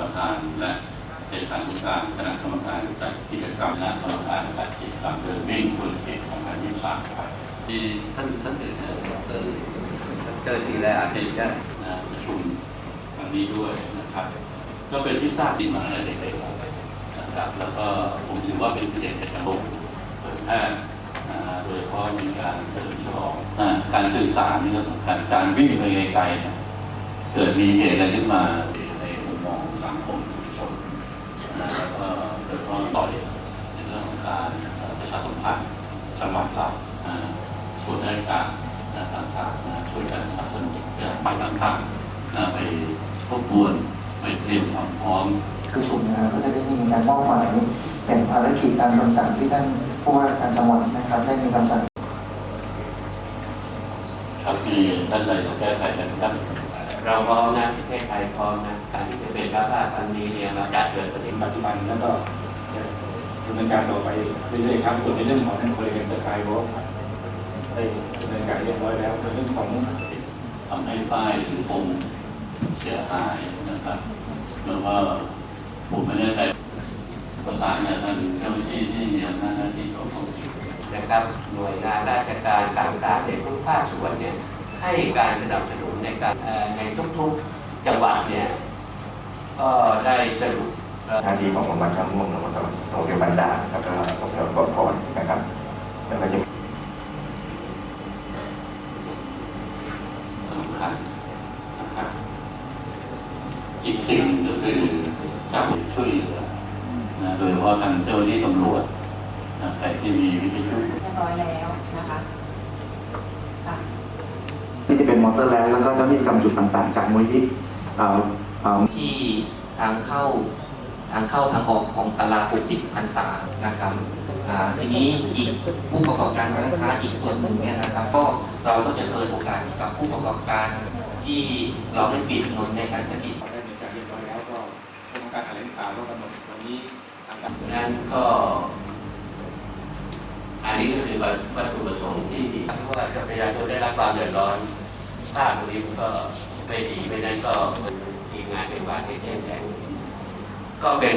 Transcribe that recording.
ประธานและเอกสานุการคณะกรรมการจัดกิจกรรมและกรรมการจัดกิจกรรมเดินวิ่งบนเขตของการยิ่งสามครับที่ท่านท่านเอ่ยนตอร์เตอร์ที่แรกที่ได้ประชุมครั้งนี้ด้วยนะครับ ก็เป็นที่ทราบดีมาตั้เด็กๆนะครับแล้วก็ผมถือว่าเป็นประเด็นเอกลักษณ์เผยแพร่โดยเฉพาะมีการเฉลิมฉลองการสื่อสารนี่ก็สำคัญการวิ่งไปไกลๆเกิดมีเหตุอะไรขึ้นมา ชาสัมพันธ์จังหวัดเราส่วนราชการต่างๆช่วยกันสนับสนุนเพื่อไปบางครั้งนะไปทบทวนไปเตรียมความพร้อมประชุมนะครับก็จะได้มีการมอบหมายเป็นภารกิจตามคำสั่งที่ท่านผู้ว่าราชการจังหวัดนะครับได้มีคำสั่งครับมีท่านใดจะแก้ไขกันครับเราพร้อมนะประเทศไทยพร้อมนะการที่จะเป็นรัฐบาลครั้งนี้เนี่ยเราจะเกิดประเทศปัจจุบันแล้วก็ ดำเนินการต่อไปเรื่อยๆครับส่วนในเรื่องของนั่นบริเวณสกายวอล์กได้ดำเนินการเรียบร้อยแล้วในเรื่องของทำให้ป้ายหรือธงเสียหายนะครับแล้วก็ผมไม่แน่ใจประสานกับทางเจ้าหน้าที่ที่มีอำนาจหน้าที่ของเขานะครับหน่วยงานราชการต่างๆในทุกภาคส่วนเนี่ยให้การสนับสนุนในการในทุกๆจังหวัดเนี่ยก็ได้สรุป หน้าที่ของโรงพยาบาลช้างม่วงโรงพยาบาลโรงพยาบาลด่านแล้วก็โรงพยาบาลปอพรนะครับ แล้วก็จะสำคัญนะครับอีกสิ่งก็คือจะช่วยเหลือนะโดยเฉพาะทางเจ้าหน้าที่ตำรวจนะใครที่มีวิทยุเรียบร้อยแล้วนะคะค่ะที่จะเป็นมอเตอร์แลนด์แล้วก็เจ้าหน้าที่ประจำจุดต่างๆ จากมูลนิธิเอ่อเอ่อที่ทางเข้า ทางเข้าทางออกของศาลา60พรรษานะครับทีนี้อีกผู้ประกอบการร้านค้าอีกส่วนหนึ่งเนี่ยนะครับ ก็เราก็จะเปิดโอกาสกับผู้ประกอบการที่เราได้ปิดถนนในการจัดกิจได้ดำเนินการเรียบร้อยแล้วก็กรมการแถลงข่าวก็กำหนดวันนี้ทางการนั้นก็อันนี้ก็คือวัตถุประสงค์ที่ที่ว่าจะประชาชนได้รับความเดือดร้อนภาพตรงนี้มันก็ไม่ดีไม่นั้นก็ทีมงานเป็นวาดให้แจ้งแจ้ง ก็เป็น